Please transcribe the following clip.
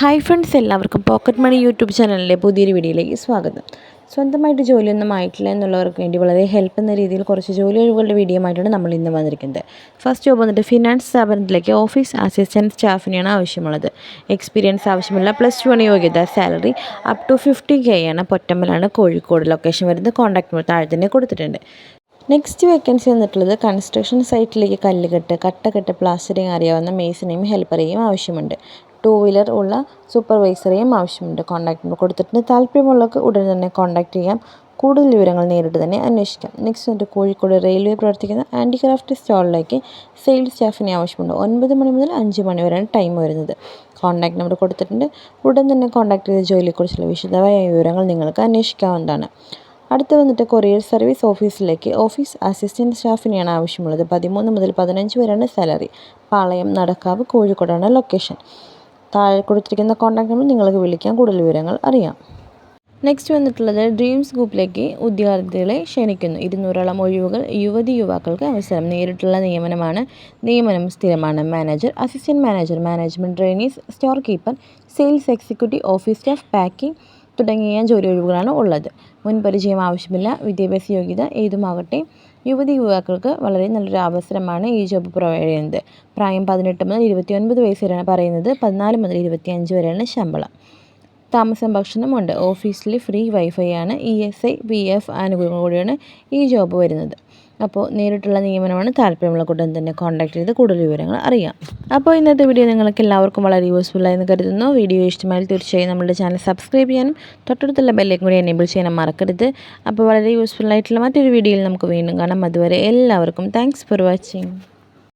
Hi friends എല്ലാവർക്കും pocket money YouTube ചാനലിലെ പുതിയൊരു വീഡിയോയിലേക്ക് സ്വാഗതം. സ്വന്തമായിട്ട് ജോലിയൊന്നും ആയിട്ടില്ല എന്നുള്ളവർക്ക് വേണ്ടി വളരെ ഹെൽപ്പ് എന്ന രീതിയിൽ കുറച്ച് ജോലി ഒഴിവുകളുടെ വീഡിയോ ആയിട്ടാണ് നമ്മൾ ഇന്ന് വന്നിരിക്കുന്നത്. ഫസ്റ്റ് ജോബ് വന്നിട്ട് ഫിനാൻസ് സ്ഥാപനത്തിലേക്ക് ഓഫീസ് അസിസ്റ്റന്റ് സ്റ്റാഫിനെയാണ് ആവശ്യമുള്ളത്. എക്സ്പീരിയൻസ് ആവശ്യമില്ല പ്ലസ് ടു ആണ് യോഗ്യത salary up to fifty K ആണ്. പൊറ്റമ്പലാണ് കോഴിക്കോട് ലൊക്കേഷൻ വരുന്നത്. കോൺടാക്ട് താഴെ തന്നെ കൊടുത്തിട്ടുണ്ട്. നെക്സ്റ്റ് വേക്കൻസി വന്നിട്ടുള്ളത് കൺസ്ട്രക്ഷൻ സൈറ്റിലേക്ക് കല്ലുകെട്ട് കട്ടകെട്ട് പ്ലാസ്റ്ററിങ് അറിയാവുന്ന മേസിനെയും ഹെൽപ്പറേയും ആവശ്യമുണ്ട്. ടു വീലർ ഉള്ള സൂപ്പർവൈസറെയും ആവശ്യമുണ്ട്. കോൺടാക്ട് നമ്പർ കൊടുത്തിട്ടുണ്ട്. താല്പര്യമുള്ളവർക്ക് ഉടൻ തന്നെ കോൺടാക്ട് ചെയ്യാം. കൂടുതൽ വിവരങ്ങൾ നേരിട്ട് തന്നെ അന്വേഷിക്കാം. നെക്സ്റ്റ് വന്നിട്ട് കോഴിക്കോട് റെയിൽവേ പ്രവർത്തിക്കുന്ന ആന്റിക്രാഫ്റ്റ് സ്റ്റാളിലേക്ക് സെയിൽസ് സ്റ്റാഫിനെ ആവശ്യമുണ്ട്. ഒൻപത് മണി മുതൽ അഞ്ച് മണി വരെയാണ് ടൈം വരുന്നത്. കോൺടാക്ട് നമ്പർ കൊടുത്തിട്ടുണ്ട്. ഉടൻ തന്നെ കോൺടാക്ട് ചെയ്ത ജോലിയെക്കുറിച്ചുള്ള വിശദമായ വിവരങ്ങൾ നിങ്ങൾക്ക് അന്വേഷിക്കാവുന്നതാണ്. അടുത്ത് വന്നിട്ട് കൊറിയർ സർവീസ് ഓഫീസിലേക്ക് ഓഫീസ് അസിസ്റ്റന്റ് സ്റ്റാഫിനെയാണ് ആവശ്യമുള്ളത്. പതിമൂന്ന് മുതൽ പതിനഞ്ച് വരെയാണ് സാലറി പാളയം നടക്കാവ് കോഴിക്കോടാണ് ലൊക്കേഷൻ താഴെ കൊടുത്തിരിക്കുന്ന കോൺടാക്ട് നമ്പർ നിങ്ങൾക്ക് വിളിക്കാം. കൂടുതൽ വിവരങ്ങൾ അറിയാം. നെക്സ്റ്റ് വന്നിട്ടുള്ളത് ഡ്രീംസ് ഗ്രൂപ്പിലേക്ക് ഉദ്യോഗാർത്ഥികളെ ക്ഷണിക്കുന്നു. ഇരുന്നൂറോളം ഒഴിവുകൾ യുവതി യുവാക്കൾക്ക് അവസരം. നേരിട്ടുള്ള നിയമനമാണ്. നിയമനം സ്ഥിരമാണ്. Manager assistant manager management trainees store keeper sales executive office staff packing തുടങ്ങിയ ജോലി ഒഴിവുകളാണ് ഉള്ളത്. മുൻപരിചയം ആവശ്യമില്ല വിദ്യാഭ്യാസ യോഗ്യത ഏതുമാകട്ടെ യുവതി യുവാക്കൾക്ക് വളരെ നല്ലൊരു അവസരമാണ് ഈ ജോബ് പ്രൊവൈഡ് ചെയ്യുന്നത്. പ്രായം പതിനെട്ട് മുതൽ ഇരുപത്തി ഒൻപത് വയസ്സ് വരെയാണ് പറയുന്നത്. പതിനാല് മുതൽ ഇരുപത്തി അഞ്ച് വരെയാണ് ശമ്പളം. താമസം ഭക്ഷണമുണ്ട് ഓഫീസിൽ ഫ്രീ വൈഫൈ ആണ്. E S I P F ആനുകൂല്യങ്ങൾ കൂടിയാണ് ഈ ജോബ് വരുന്നത്. അപ്പോൾ നേരിട്ടുള്ള നിയമനമാണ് താല്പര്യമുള്ള കൂട്ടം തന്നെ കോൺടാക്ട് ചെയ്ത് കൂടുതൽ വിവരങ്ങൾ അറിയാം. അപ്പോൾ ഇന്നത്തെ വീഡിയോ നിങ്ങൾക്ക് എല്ലാവർക്കും വളരെ യൂസ്ഫുൾ ആയെന്ന് കരുതുന്നു. വീഡിയോ ഇഷ്ടമായാൽ തീർച്ചയായും നമ്മുടെ ചാനൽ സബ്സ്ക്രൈബ് ചെയ്യാനും തൊട്ടടുത്തുള്ള ബെല്ലേക്കും കൂടി എനേബിൾ ചെയ്യാനും മറക്കരുത്. അപ്പോൾ വളരെ യൂസ്ഫുൾ ആയിട്ടുള്ള മറ്റൊരു വീഡിയോയിൽ നമുക്ക് വീണ്ടും കാണാം. അതുവരെ എല്ലാവർക്കും താങ്ക്സ് ഫോർ വാച്ചിങ്